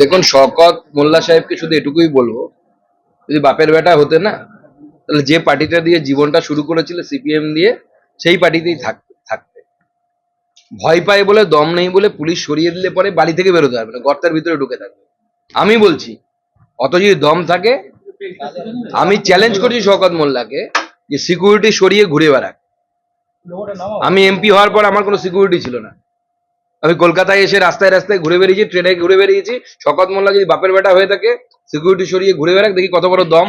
দেখুন, শওকত মোল্লা সাহেবকে শুধু এটুকুই বলব, যদি বাপের বেটা হতে না, তাহলে যে পার্টিটা দিয়ে জীবনটা শুরু করেছিল সিপিএম দিয়ে, সেই পার্টিতেই থাকতে থাকতে ভয় পায় বলে, দম নেই বলে পুলিশ সরিয়ে দিলে পরে বাড়ি থেকে বেরোতে পারবে না, গর্তের ভিতরে ঢুকে থাকবে। আমি বলছি, অত যদি দম থাকে, আমি চ্যালেঞ্জ করছি শওকত মোল্লাকে যে সিকিউরিটি সরিয়ে ঘুরে বেড়াক। আমি এমপি হওয়ার পর আমার কোনো সিকিউরিটি ছিল না। আমি কলকাতায় এসে রাস্তায় রাস্তায় ঘুরে বেরিয়েছি, ট্রেনে ঘুরে বেরিয়েছি। শকত মোল্লা যদি বাপের বেটা হয়ে থাকে সিকিউরিটি সরিয়ে ঘুরে বেড়াক, দেখি কত বড় দম।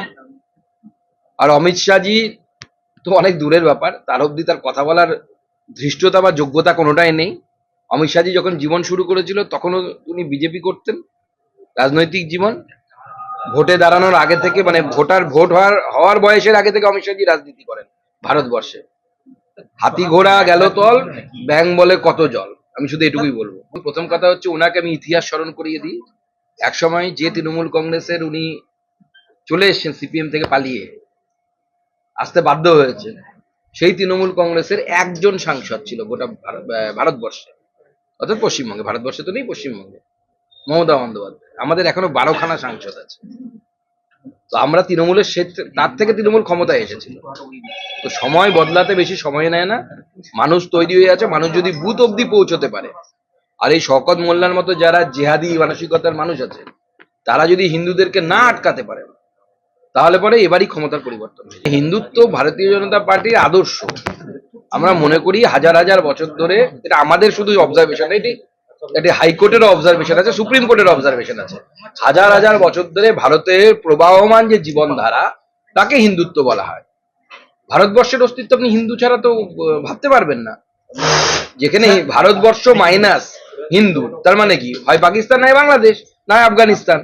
আর অমিত শাহজি তো অনেক দূরের ব্যাপার, তার অবধি তার কথা বলার ধৃষ্টতা বা যোগ্যতা কোনোটাই নেই। অমিত শাহজি যখন জীবন শুরু করেছিল, তখনও উনি বিজেপি করতেন, রাজনৈতিক জীবন। ভোটে দাঁড়ানোর আগে থেকে মানে ভোটার ভোট হওয়ার হওয়ার বয়সের আগে থেকে অমিত শাহজি রাজনীতি করেন ভারতবর্ষে। হাতি ঘোড়া গেল তল ব্যাং বলে কত জল। আমি শুধু এটুকুই বলব। প্রথম কথা হচ্ছে ওনাকে আমি ইতিহাস স্মরণ করিয়ে দিই। একসময় যে তৃণমূল কংগ্রেসের উনি চলে এসেছেন সিপিএম থেকে পালিয়ে, আসতে বাধ্য হয়েছে। সেই তৃণমূল কংগ্রেসের একজন সাংসদ ছিল গোটা ভারতবর্ষে। অর্থাৎ পশ্চিমবঙ্গে, ভারতবর্ষে তো নেই পশ্চিমবঙ্গে। মমতা বন্দ্যোপাধ্যায়। আমাদের এখনও বারোখানা সাংসদ আছে। তো আমরা তৃণমূলের সে তার থেকে তৃণমূল ক্ষমতায় এসেছিল। তো সময় বদলাতে বেশি সময় নেয় না। মানুষ তৈরি হয়ে আছে, মানুষ যদি বুথ অব্দি পৌঁছতে পারে। আর এই শকত মোল্লার মতো যারা জেহাদি মানসিকতার মানুষ আছে, তারা যদি হিন্দুদেরকে না আটকাতে পারে, তাহলে পরে এবারই ক্ষমতার পরিবর্তন হিন্দুত্ব ভারতীয় জনতা পার্টির আদর্শ। আমরা মনে করি হাজার হাজার বছর ধরে এটা আমাদের শুধু অবজারভেশন এটি এটি হাইকোর্টেরও অবজারভেশন আছে সুপ্রিম কোর্টের অবজারভেশন আছে। হাজার হাজার বছর ধরে ভারতের প্রবাহমান যে জীবনধারা, তাকে হিন্দুত্ব বলা হয়। ভারতবর্ষের অস্তিত্ব আপনি হিন্দু ছাড়া তো ভাবতে পারবেন না। যেখানে ভারতবর্ষ মাইনাস হিন্দু, তার মানে কি? হয় পাকিস্তান নয় বাংলাদেশ নয় আফগানিস্তান।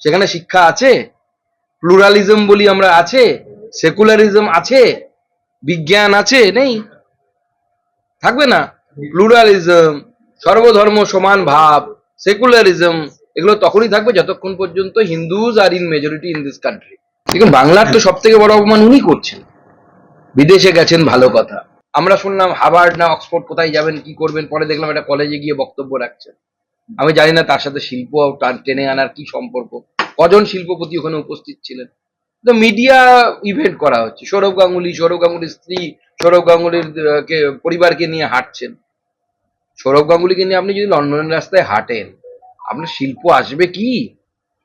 সেখানে শিক্ষা আছে প্লুরালিজম বলি আমরা আছে সেকুলারিজম আছে, বিজ্ঞান আছে, নেই। থাকবে না? প্লুরালিজম সর্বধর্ম সমান ভাব সেকুলারিজম এগুলো তখনই থাকবে যতক্ষণ পর্যন্ত Hindus are in majority in this country দেখুন, বাংলার তো সব থেকে বড় অপমান উনি করছেন। বিদেশে গেছেন, ভালো কথা। আমরা শুনলাম হাভার্ড না অক্সফোর্ড, কোথায় যাবেন, কি করবেন? পরে দেখলাম একটা কলেজে গিয়ে বক্তব্য রাখছেন। আমি জানি না তার সাথে শিল্প টেনে আনার কি সম্পর্ক। কজন শিল্পপতি ওখানে উপস্থিত ছিলেন? তো মিডিয়া ইভেন্ট করা হচ্ছে। সৌরভ গাঙ্গুলি, সৌরভ গাঙ্গুলির স্ত্রী, সৌরভ গাঙ্গুলির পরিবারকে নিয়ে হাঁটছেন। সৌরভ গাঙ্গুলিকে নিয়ে আপনি যদি লন্ডনের রাস্তায় হাঁটেন আপনার শিল্প আসবে কি?